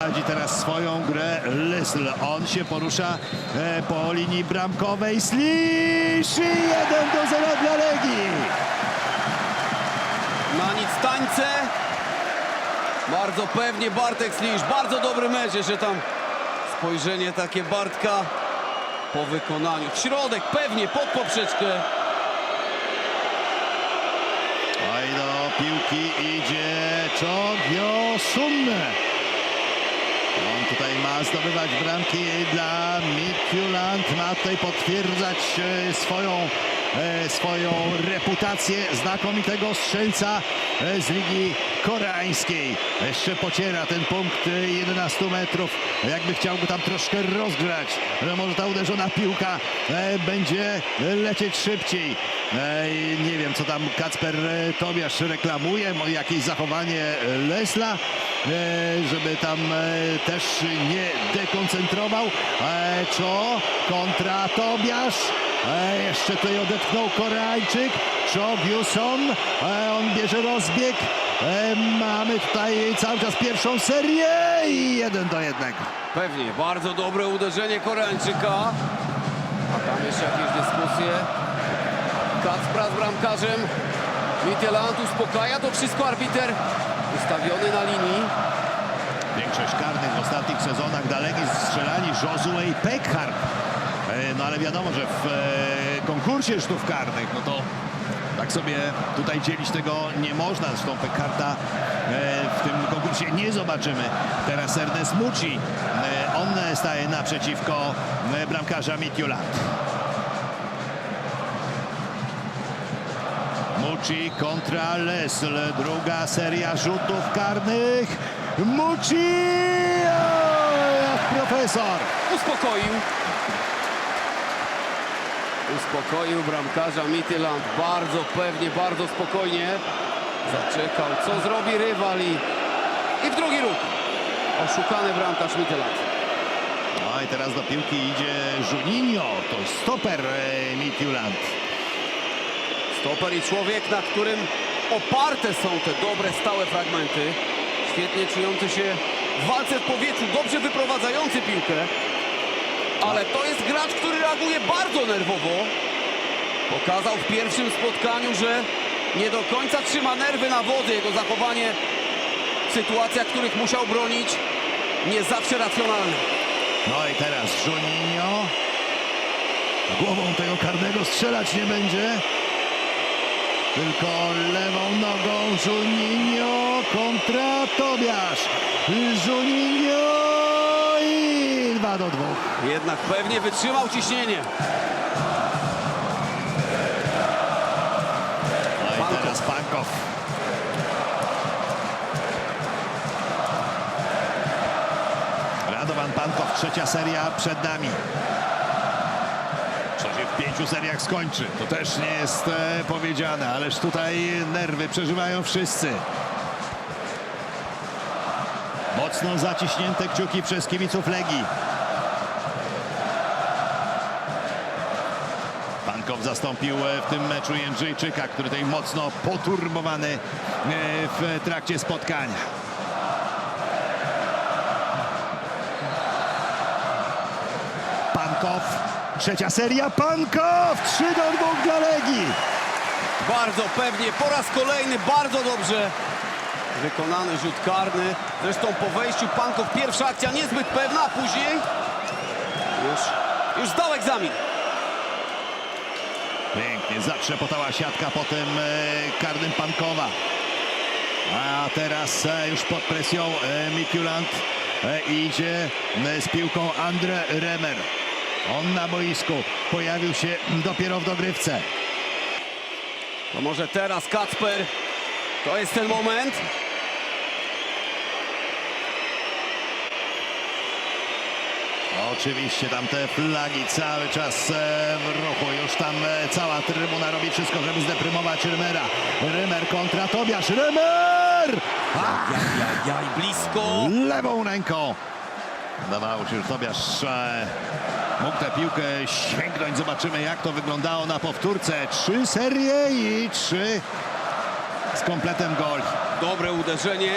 Prowadzi teraz swoją grę Lysl. On się porusza e, po linii bramkowej. Slisz i 1 do 0 dla Legii. Na nic tańce. Bardzo pewnie Bartek Slisz. Bardzo dobry mecz. Jeszcze tam spojrzenie takie Bartka po wykonaniu. W środek pewnie pod poprzeczkę. Oj do piłki idzie Chogyo Sun. On tutaj ma zdobywać bramki dla Midtjylland. Ma tutaj potwierdzać e, swoją, e, swoją reputację znakomitego strzelca e, z Ligi Koreańskiej. Jeszcze pociera ten punkt e, 11 metrów. Jakby chciał go tam troszkę rozgrzać. że Może ta uderzona piłka będzie lecieć szybciej. Nie wiem, co tam Kacper Tobiasz reklamuje. Jakieś zachowanie Lesla, żeby tam e, też nie dekoncentrował. E, Czo kontra Tobiasz. E, Jeszcze tutaj odetchnął Koreańczyk. Cho Gjuson. E, On bierze rozbieg. E, Mamy tutaj cały czas pierwszą serię i jeden do jednego. Pewnie. Bardzo dobre uderzenie Koreańczyka. A tam jeszcze jakieś dyskusje. Kacpra z bramkarzem. Mitteland uspokaja to wszystko arbiter. Ustawiony na linii. Większość karnych w ostatnich sezonach dla Legii strzelali Josue i Pekhardt. E, No ale wiadomo, że w e, konkursie rzutów karnych, no to tak sobie tutaj dzielić tego nie można. Zresztą Pekharta e, w tym konkursie nie zobaczymy. Teraz Ernest Muci. On staje naprzeciwko bramkarza Midtjylland. Muci kontra Lesl. Druga seria rzutów karnych. Muci! Jak profesor! Uspokoił. Uspokoił bramkarza Mitteland. Bardzo pewnie, bardzo spokojnie. Zaczekał, co zrobi rywal i, i w drugi ruch. Oszukany bramkarz Mitteland. No i teraz do piłki idzie Juninho. To stoper e, Midtjylland. Stoper i człowiek, na którym oparte są te dobre, stałe fragmenty. Świetnie czujący się w walce w powietrzu, dobrze wyprowadzający piłkę. Ale to jest gracz, który reaguje bardzo nerwowo. Pokazał w pierwszym spotkaniu, że nie do końca trzyma nerwy na wodzy. Jego zachowanie w sytuacjach, których musiał bronić, nie zawsze racjonalne. No i teraz Juninho. Głową tego karnego strzelać nie będzie. Tylko lewą nogą Juninho kontra Tobiasz. Juninho i 2 do 2. Jednak pewnie wytrzymał ciśnienie. No i teraz Pankow. Radovan Pankow, trzecia seria przed nami. Się w pięciu seriach skończy, to też nie jest e, powiedziane, ależ tutaj nerwy przeżywają wszyscy. Mocno zaciśnięte kciuki przez kibiców Legii. Pankow zastąpił e, w tym meczu Jędrzejczyka, który tutaj mocno poturbowany e, w trakcie spotkania. Pankow, trzecia seria, Pankow, 3 do 2 dla Legii. Bardzo pewnie, po raz kolejny bardzo dobrze wykonany rzut karny. Zresztą po wejściu Pankow pierwsza akcja niezbyt pewna, a później już, już zdał egzamin. Pięknie zatrzepotała siatka potem e, karnym Pankowa. A teraz e, już pod presją e, Mikulant e, idzie e, z piłką Andre Remer. On na boisku pojawił się dopiero w dogrywce. To może teraz Kacper. To jest ten moment. Oczywiście tam te flagi cały czas e, w ruchu. Już tam e, cała trybuna robi wszystko, żeby zdeprymować Rymera. Rymer kontra Tobiasz. Rymer! A! Jaj, blisko. lewą ręką. Dawało się, że Tobiasz e, mógł tę piłkę sięgnąć. Zobaczymy, jak to wyglądało na powtórce. Trzy serie i trzy z kompletem gol. Dobre uderzenie.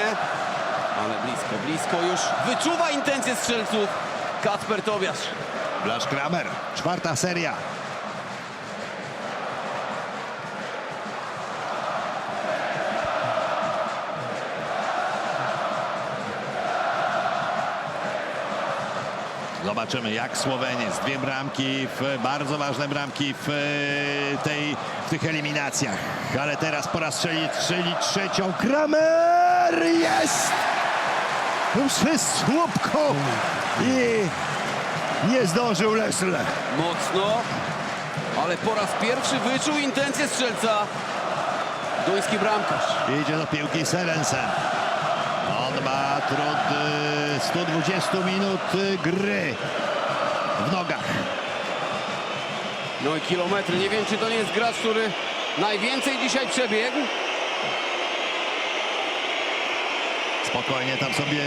Ale blisko, blisko już wyczuwa intencje strzelców Kacper Tobiasz. Blasz Kramer, czwarta seria. Zobaczymy jak Słoweniec. Dwie bramki, w, bardzo ważne bramki w, e, tej, w tych eliminacjach. Ale teraz po raz strzeli, strzeli trzecią. Kramer jest! Jest słupką i nie zdążył Lesle. Mocno, ale po raz pierwszy wyczuł intencje strzelca duński bramkarz. Idzie do piłki Serensen. On ma trud y, 120 minut y, gry w nogach. No i kilometry. Nie wiem, czy to nie jest gracz, który najwięcej dzisiaj przebiegł. Spokojnie tam sobie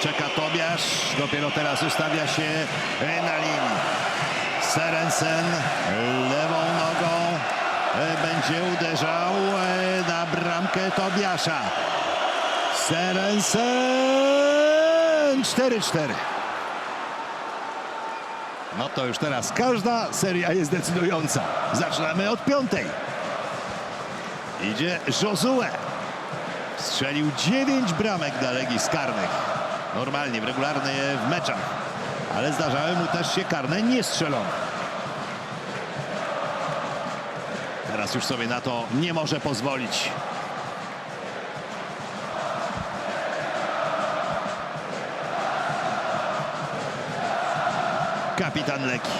czeka Tobiasz. Dopiero teraz ustawia się na linii. Serensen lewą nogą y, będzie uderzał y, na bramkę Tobiasza. Serensen 4-4. No to już teraz każda seria jest decydująca. Zaczynamy od piątej. Idzie Josue. Strzelił 9 bramek dla Legii z karnych. Normalnie, w regularnie w meczach. Ale zdarzały mu też się karne niestrzelone. Teraz już sobie na to nie może pozwolić. Kapitan Leki.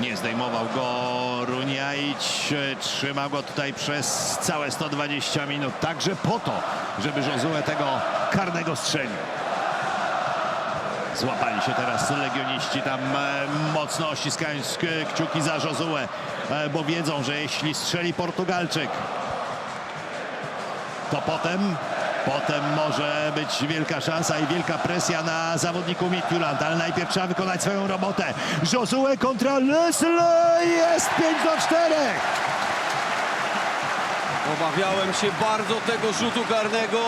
Nie zdejmował go Runiaić. Trzymał go tutaj przez całe 120 minut. Także po to, żeby Josue tego karnego strzelił. Złapali się teraz legioniści tam e, mocno ściskając kciuki za Josue, e, bo wiedzą, że jeśli strzeli Portugalczyk, to potem, potem może być wielka szansa i wielka presja na zawodniku Midtjylland, ale najpierw trzeba wykonać swoją robotę. Josue kontra Lesle jest 5 do 4. Obawiałem się bardzo tego rzutu karnego.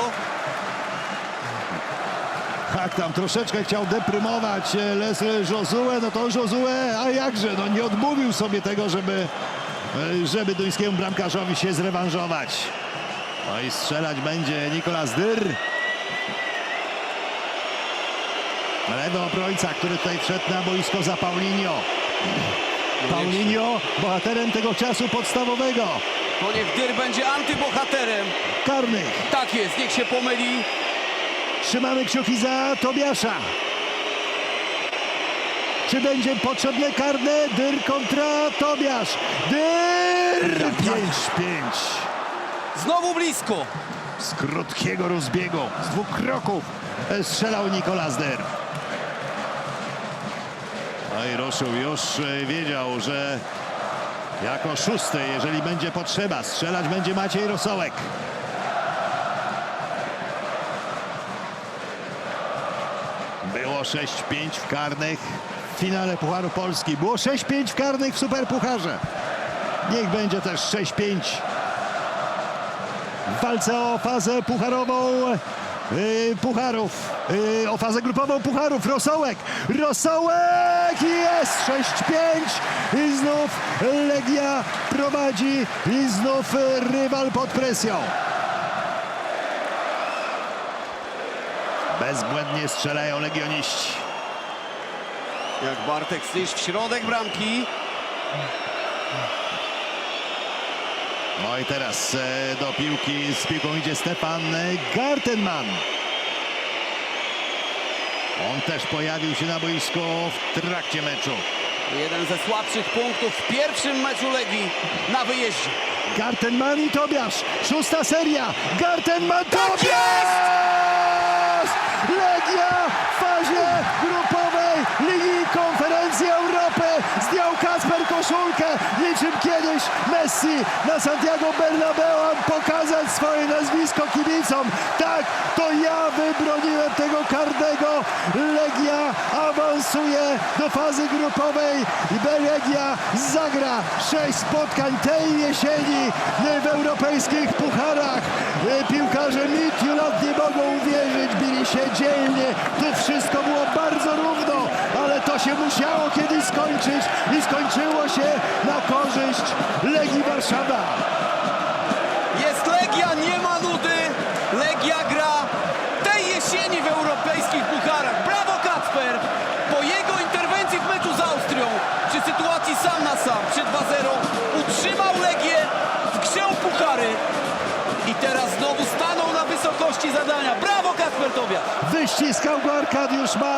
Tak, tam troszeczkę chciał deprymować e, Lesle Josue, no to Josue, a jakże, no nie odmówił sobie tego, żeby, e, żeby duńskiemu bramkarzowi się zrewanżować. No i strzelać będzie Nikolas Dyr. Lewy obrońca, który tutaj wszedł na boisko za Paulinho. Paulinho, bohaterem tego czasu podstawowego. To niech Dyr będzie antybohaterem. Karnych. Tak jest, niech się pomyli. Trzymamy kciuki za Tobiasza. Czy będzie potrzebne karne? Dyr kontra Tobiasz. Dyr! 5-5. Znowu blisko. Z krótkiego rozbiegu, z dwóch kroków e, strzelał Nikolas Dyr. No i ruszył już, e, wiedział, że jako szósty, jeżeli będzie potrzeba, strzelać będzie Maciej Rosołek. Było 6-5 w karnych w finale Pucharu Polski. Było 6-5 w karnych w Superpucharze. Niech będzie też 6-5 w walce o fazę pucharową yy, pucharów. Yy, o fazę grupową pucharów. Rosołek. Rosołek jest 6-5 i znów Legia prowadzi i znów rywal pod presją. Bezbłędnie strzelają legioniści. Jak Bartek Stysz w środek bramki. No i teraz e, do piłki z piłką idzie Stefan e, Gartenman. On też pojawił się na boisku w trakcie meczu. Jeden ze słabszych punktów w pierwszym meczu Legii na wyjeździe. Gartenman i Tobiasz. Szósta seria. Gartenman, Tobiasz! Legia w fazie grupowej Ligi Konferencji koszulkę. Niczym kiedyś Messi na Santiago Bernabeu pokazać swoje nazwisko kibicom. Tak, to ja wybroniłem tego karnego. Legia awansuje do fazy grupowej i Legia zagra sześć spotkań tej jesieni w europejskich pucharach. E, Piłkarze Midtjylland nie mogą uwierzyć, bili się dzielnie. Tu wszystko było bardzo równo, to się musiało kiedyś skończyć i skończyło się na korzyść Legii Warszawa. Jest Legia, nie ma nudy. Legia gra tej jesieni w europejskich pucharach. Brawo Kacper! Po jego interwencji w meczu z Austrią, przy sytuacji sam na sam, przy 2-0, utrzymał Legię w grze puchary. I teraz znowu stanął na wysokości zadania. Brawo Kacper Tobiasz! Wyściskał go Arkadiusz Mala.